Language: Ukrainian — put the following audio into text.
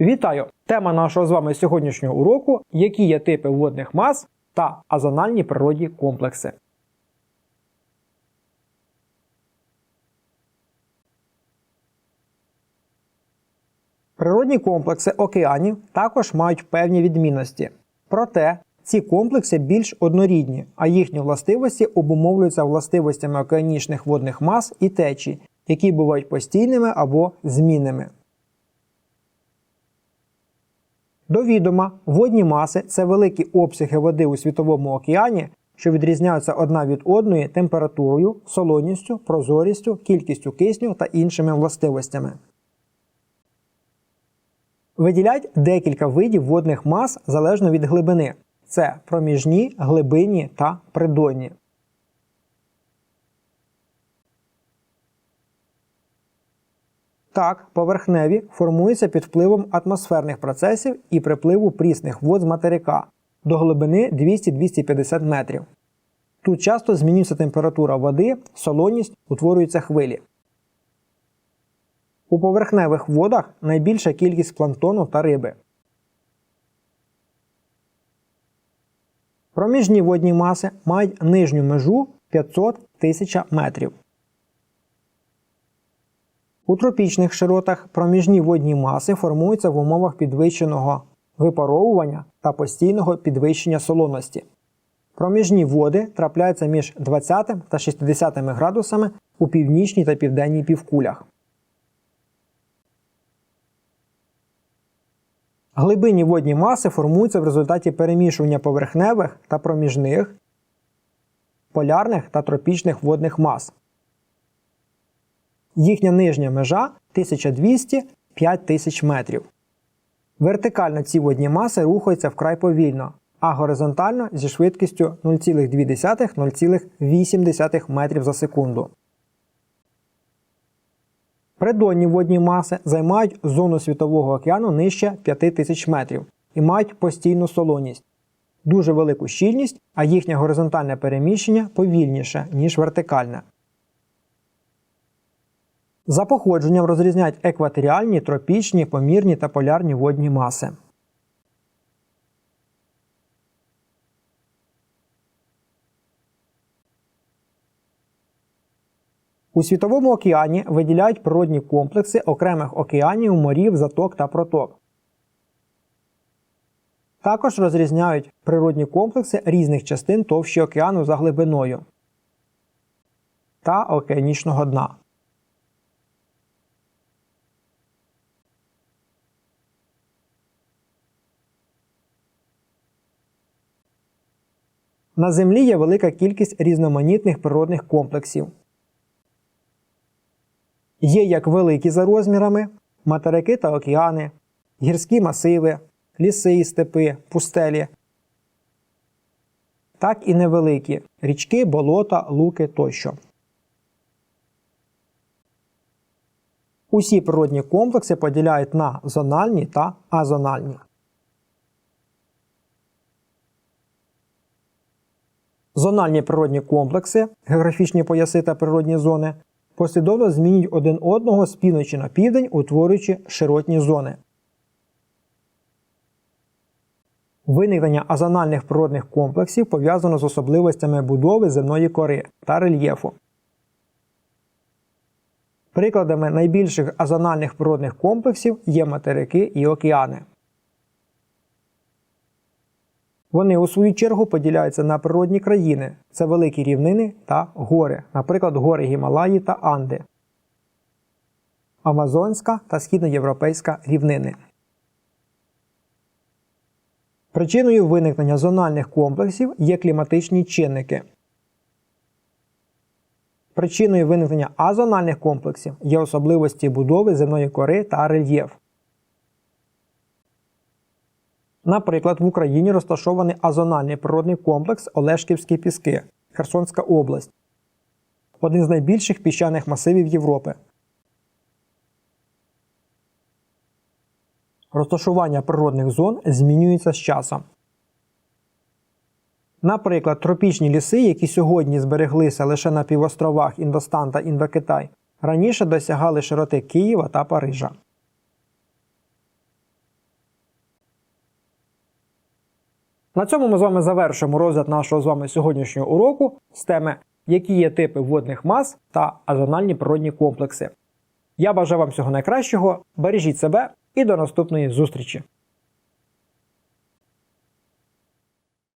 Вітаю! Тема нашого з вами сьогоднішнього уроку які є типи водних мас та азональні природні комплекси. Природні комплекси океанів також мають певні відмінності. Проте ці комплекси більш однорідні, а їхні властивості обумовлюються властивостями океанічних водних мас і течій, які бувають постійними або змінними. До відома, водні маси це великі обсяги води у світовому океані, що відрізняються одна від одної температурою, солоністю, прозорістю, кількістю кисню та іншими властивостями. Виділяють декілька видів водних мас залежно від глибини. Це проміжні, глибинні та придонні. Так, поверхневі формуються під впливом атмосферних процесів і припливу прісних вод з материка до глибини 200-250 метрів. Тут часто змінюється температура води, солоність, утворюються хвилі. У поверхневих водах найбільша кількість планктону та риби. Проміжні водні маси мають нижню межу 500 тисяч метрів. У тропічних широтах проміжні водні маси формуються в умовах підвищеного випаровування та постійного підвищення солоності. Проміжні води трапляються між 20 та 60 градусами у північній та південній півкулях. Глибинні водні маси формуються в результаті перемішування поверхневих та проміжних, полярних та тропічних водних мас. Їхня нижня межа 1200-5000 метрів. Вертикально ці водні маси рухаються вкрай повільно, а горизонтально зі швидкістю 0,2-0,8 метрів за секунду. Придонні водні маси займають зону світового океану нижче 5000 метрів і мають постійну солоність, дуже велику щільність, а їхнє горизонтальне переміщення повільніше, ніж вертикальне. За походженням розрізняють екваторіальні, тропічні, помірні та полярні водні маси. У Світовому океані виділяють природні комплекси окремих океанів, морів, заток та проток. Також розрізняють природні комплекси різних частин товщі океану за глибиною та океанічного дна. На Землі є велика кількість різноманітних природних комплексів. Є як великі за розмірами материки та океани, гірські масиви, ліси і степи, пустелі, так і невеликі річки, болота, луки тощо. Усі природні комплекси поділяють на зональні та азональні. Зональні природні комплекси, географічні пояси та природні зони послідовно змінюють один одного з півночі на південь, утворюючи широтні зони. Виникнення азональних природних комплексів пов'язано з особливостями будови земної кори та рельєфу. Прикладами найбільших азональних природних комплексів є материки і океани. Вони у свою чергу поділяються на природні країни це великі рівнини та гори, наприклад, гори Гімалаї та Анди, Амазонська та східноєвропейська рівнини. Причиною виникнення зональних комплексів є кліматичні чинники. Причиною виникнення азональних комплексів є особливості будови земної кори та рельєф. Наприклад, в Україні розташований азональний природний комплекс Олешківські Піски, Херсонська область, один з найбільших піщаних масивів Європи. Розташування природних зон змінюється з часом. Наприклад, тропічні ліси, які сьогодні збереглися лише на півостровах Індостан та Індокитай, раніше досягали широти Києва та Парижа. На цьому ми з вами завершимо розгляд нашого з вами сьогоднішнього уроку з теми, які є типи водних мас та азональні природні комплекси. Я бажаю вам всього найкращого, бережіть себе і до наступної зустрічі!